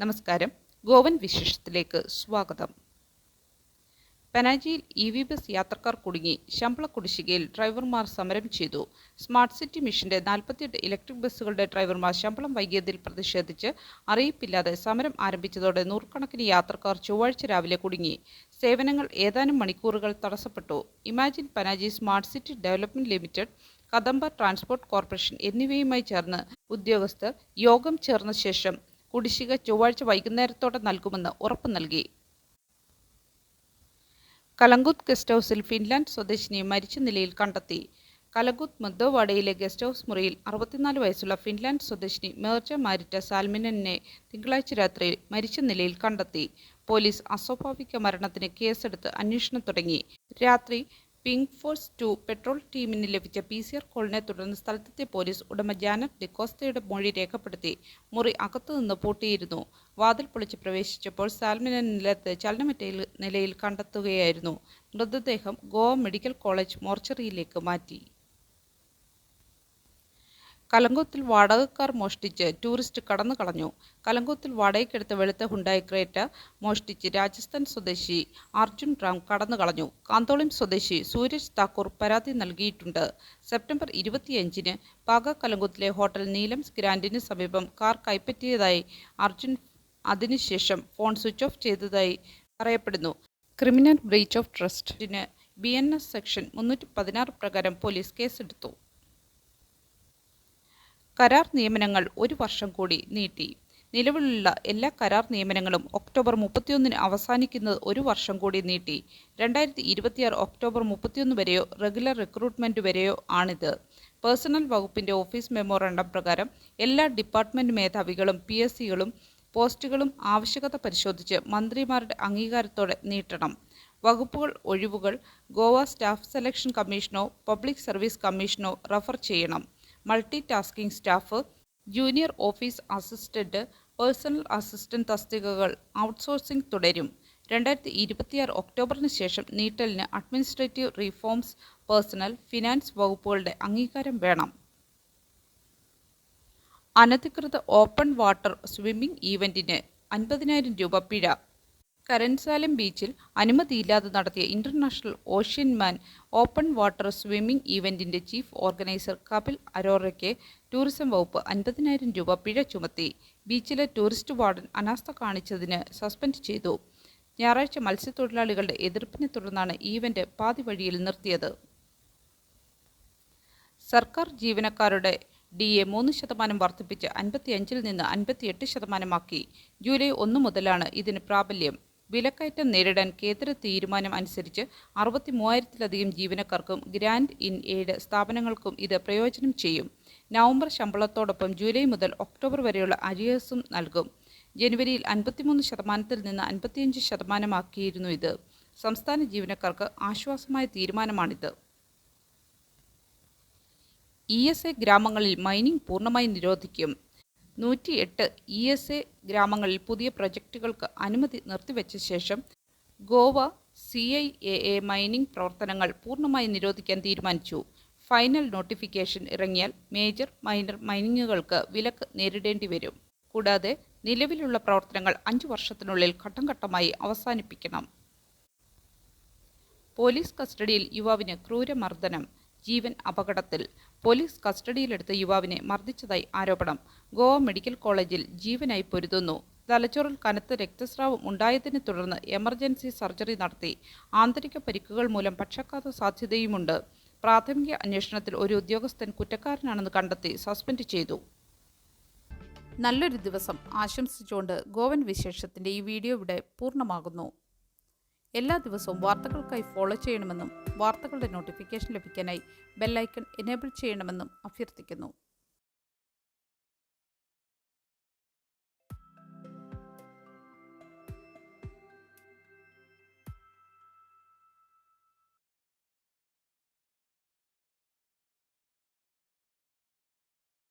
നമസ്കാരം. ഗോവൻ വിശേഷത്തിലേക്ക് സ്വാഗതം. പനാജിയിൽ E V bus യാത്രക്കാർ കുടുങ്ങി. ശമ്പള കുടിശ്ശികയിൽ ഡ്രൈവർമാർ സമരം ചെയ്തു. സ്മാർട്ട് സിറ്റി മിഷന്റെ നാൽപ്പത്തിയെട്ട് ഇലക്ട്രിക് ബസ്സുകളുടെ ഡ്രൈവർമാർ ശമ്പളം വൈകിയതിൽ പ്രതിഷേധിച്ച് അറിയിപ്പില്ലാതെ സമരം ആരംഭിച്ചതോടെ നൂറുകണക്കിന് യാത്രക്കാർ ചൊവ്വാഴ്ച രാവിലെ കുടുങ്ങി. സേവനങ്ങൾ ഏതാനും മണിക്കൂറുകൾ തടസ്സപ്പെട്ടു. Imagine Panaji smart city development limited Kadamba transport corporation എന്നിവയുമായി ചേർന്ന് ഉദ്യോഗസ്ഥർ യോഗം ചേർന്ന ശേഷം കുടിശ്ശിക ചൊവ്വാഴ്ച വൈകുന്നേരത്തോടെ നൽകുമെന്ന് ഉറപ്പു നൽകി. കലങ്കുത്ത് ഗസ്റ്റ് ഹൗസിൽ ഫിൻലാൻഡ് സ്വദേശിനി മരിച്ച നിലയിൽ കണ്ടെത്തി. കലങ്കുത്ത് മദ്ദോവാഡയിലെ ഗസ്റ്റ് ഹൗസ് മുറിയിൽ അറുപത്തിനാല് വയസ്സുള്ള ഫിൻലാൻഡ് സ്വദേശിനി മേർച്ച മാരിറ്റ സാൽമിനനെ തിങ്കളാഴ്ച രാത്രി മരിച്ച നിലയിൽ കണ്ടെത്തി. പോലീസ് അസ്വാഭാവിക മരണത്തിന് കേസെടുത്ത് അന്വേഷണം തുടങ്ങി. രാത്രി പിങ്ക് ഫോഴ്സ് ടു പെട്രോൾ ടീമിന് ലഭിച്ച പി സി ആർ കോളിനെ തുടർന്ന് സ്ഥലത്തെത്തിയ പോലീസ് ഉടമ ജാനറ്റ് ഡിക്കോസ്തയുടെ മൊഴി രേഖപ്പെടുത്തി മുറി അകത്തുനിന്ന് പൂട്ടിയിരുന്നു. വാതിൽ പൊളിച്ച് പ്രവേശിച്ചപ്പോൾ സാൽമിനെ നിലത്ത് ചലനമറ്റ നിലയിൽ കണ്ടെത്തുകയായിരുന്നു. മൃതദേഹം ഗോവ മെഡിക്കൽ കോളേജ് മോർച്ചറിയിലേക്ക് മാറ്റി. കലങ്കുത്തിൽ വാടകക്കാർ മോഷ്ടിച്ച് ടൂറിസ്റ്റ് കടന്നു കളഞ്ഞു. കലങ്കുത്തിൽ വാടകയ്ക്കെടുത്ത വെളുത്ത ഹുണ്ടായി ക്രേറ്റ മോഷ്ടിച്ച് രാജസ്ഥാൻ സ്വദേശി അർജുൻ റാം കടന്നു കളഞ്ഞു. കാന്തോളിം സ്വദേശി സൂരജ് താക്കൂർ പരാതി നൽകിയിട്ടുണ്ട്. സെപ്റ്റംബർ ഇരുപത്തിയഞ്ചിന് പാക കലങ്കുത്തിലെ ഹോട്ടൽ നീലംസ് ഗ്രാൻഡിന് സമീപം കാർ കൈപ്പറ്റിയതായി അർജുൻ അതിനുശേഷം ഫോൺ സ്വിച്ച് ഓഫ് ചെയ്തതായി പറയപ്പെടുന്നു. ക്രിമിനൽ ബ്രീച്ച് ഓഫ് ട്രസ്റ്റിന് ബി എൻ എസ് സെക്ഷൻ മുന്നൂറ്റി പതിനാറ് പ്രകാരം പോലീസ് കേസെടുത്തു. കരാർ നിയമനങ്ങൾ ഒരു വർഷം കൂടി നീട്ടി. നിലവിലുള്ള എല്ലാ കരാർ നിയമനങ്ങളും ഒക്ടോബർ മുപ്പത്തിയൊന്നിന് അവസാനിക്കുന്നത് ഒരു വർഷം കൂടി നീട്ടി. രണ്ടായിരത്തി ഇരുപത്തിയാറ് ഒക്ടോബർ മുപ്പത്തിയൊന്ന് വരെയോ റെഗുലർ റിക്രൂട്ട്മെന്റ് വരെയോ ആണിത്. പേഴ്സണൽ വകുപ്പിന്റെ ഓഫീസ് മെമ്മോറണ്ടം പ്രകാരം എല്ലാ ഡിപ്പാർട്ട്മെന്റ് മേധാവികളും പി എസ് സികളും പോസ്റ്റുകളും ആവശ്യകത പരിശോധിച്ച് മന്ത്രിമാരുടെ അംഗീകാരത്തോടെ നീട്ടണം. വകുപ്പുകൾ ഒഴിവുകൾ ഗോവ സ്റ്റാഫ് സെലക്ഷൻ കമ്മീഷനോ പബ്ലിക് സർവീസ് കമ്മീഷനോ റഫർ ചെയ്യണം. Multi tasking staff junior office assistant personal assistant തസ്തികകൾ ഔട്ട്സോഴ്സിംഗ് തുടരും. രണ്ടായിരത്തി ഇരുപത്തിയാറ് ഒക്ടോബറിന് ശേഷം നീട്ടലിന് അഡ്മിനിസ്ട്രേറ്റീവ് റീഫോംസ് പേഴ്സണൽ ഫിനാൻസ് വകുപ്പുകളുടെ അംഗീകാരം വേണം. അനധികൃത ഓപ്പൺ വാട്ടർ സ്വിമ്മിംഗ് ഈവന്റിന് അൻപതിനായിരം രൂപ പിഴ. കരൻസാലം ബീച്ചിൽ അനുമതിയില്ലാതെ നടത്തിയ international ocean man open water swimming ഇവന്റിന്റെ chief organiser Kapil അരോറയ്ക്ക് ടൂറിസം വകുപ്പ് അൻപതിനായിരം രൂപ പിഴ ചുമത്തി. ബീച്ചിലെ ടൂറിസ്റ്റ് വാർഡൻ അനാസ്ഥ കാണിച്ചതിന് സസ്പെൻഡ് ചെയ്തു. ഞായറാഴ്ച മത്സ്യത്തൊഴിലാളികളുടെ എതിർപ്പിനെ തുടർന്നാണ് ഈവന്റ് പാതി വഴിയിൽ നിർത്തിയത്. സർക്കാർ ജീവനക്കാരുടെ ഡി എ മൂന്ന് ശതമാനം വർദ്ധിപ്പിച്ച് അൻപത്തിയഞ്ചിൽ നിന്ന് അൻപത്തിയെട്ട് ശതമാനമാക്കി. ജൂലൈ ഒന്ന് മുതലാണ് ഇതിന് പ്രാബല്യം. വിലക്കയറ്റം നേരിടാൻ കേന്ദ്ര തീരുമാനം അനുസരിച്ച് അറുപത്തി മൂവായിരത്തിലധികം ജീവനക്കാർക്കും ഗ്രാൻഡ് ഇൻ എയ്ഡ് സ്ഥാപനങ്ങൾക്കും ഇത് പ്രയോജനം ചെയ്യും. നവംബർ ശമ്പളത്തോടൊപ്പം ജൂലൈ മുതൽ ഒക്ടോബർ വരെയുള്ള അരിയേഴ്സും നൽകും. ജനുവരിയിൽ അൻപത്തിമൂന്ന് ശതമാനത്തിൽ നിന്ന് അൻപത്തിയഞ്ച് ശതമാനമാക്കിയിരുന്നു ഇത്. സംസ്ഥാന ജീവനക്കാർക്ക് ആശ്വാസമായ തീരുമാനമാണിത്. ഇ എസ് എ ഗ്രാമങ്ങളിൽ മൈനിംഗ് പൂർണമായി നിരോധിക്കും. നൂറ്റി എട്ട് ഇ എസ് എ ഗ്രാമങ്ങളിൽ പുതിയ പ്രൊജക്റ്റുകൾക്ക് അനുമതി നിർത്തിവെച്ച ശേഷം Goa C I A A mining പ്രവർത്തനങ്ങൾ പൂർണമായി നിരോധിക്കാൻ തീരുമാനിച്ചു. ഫൈനൽ നോട്ടിഫിക്കേഷൻ ഇറങ്ങിയാൽ മേജർ മൈനർ മൈനിങ്ങുകൾക്ക് വിലക്ക് നേരിടേണ്ടി വരും. കൂടാതെ നിലവിലുള്ള പ്രവർത്തനങ്ങൾ അഞ്ചു വർഷത്തിനുള്ളിൽ ഘട്ടം ഘട്ടമായി അവസാനിപ്പിക്കണം. പോലീസ് കസ്റ്റഡിയിൽ യുവാവിന് ക്രൂരമർദ്ദനം. ജീവൻ അപകടത്തിൽ പോലീസ് കസ്റ്റഡിയിലെടുത്ത യുവാവിനെ മർദ്ദിച്ചതായി ആരോപണം. ഗോവ മെഡിക്കൽ കോളേജിൽ ജീവനായി പൊരുതുന്നു. തലച്ചോറിൽ കനത്ത രക്തസ്രാവം ഉണ്ടായതിനെ തുടർന്ന് എമർജൻസി സർജറി നടത്തി. ആന്തരിക പരിക്കുകൾ മൂലം പക്ഷാഘാത സാധ്യതയുമുണ്ട്. പ്രാഥമിക അന്വേഷണത്തിൽ ഒരു ഉദ്യോഗസ്ഥൻ കുറ്റക്കാരനാണെന്ന് കണ്ടെത്തി സസ്പെൻഡ് ചെയ്തു. നല്ലൊരു ദിവസം ആശംസിച്ചുകൊണ്ട് ഗോവൻ വിശേഷത്തിന്റെ ഈ വീഡിയോ ഇവിടെ പൂർണമാകുന്നു. എല്ലാ ദിവസവും വാർത്തകൾക്കായി ഫോളോ ചെയ്യണമെന്നും വാർത്തകളുടെ നോട്ടിഫിക്കേഷൻ ലഭിക്കാനായി ബെല്ലൈക്കൺ എനേബിൾ ചെയ്യണമെന്നും അഭ്യർത്ഥിക്കുന്നു.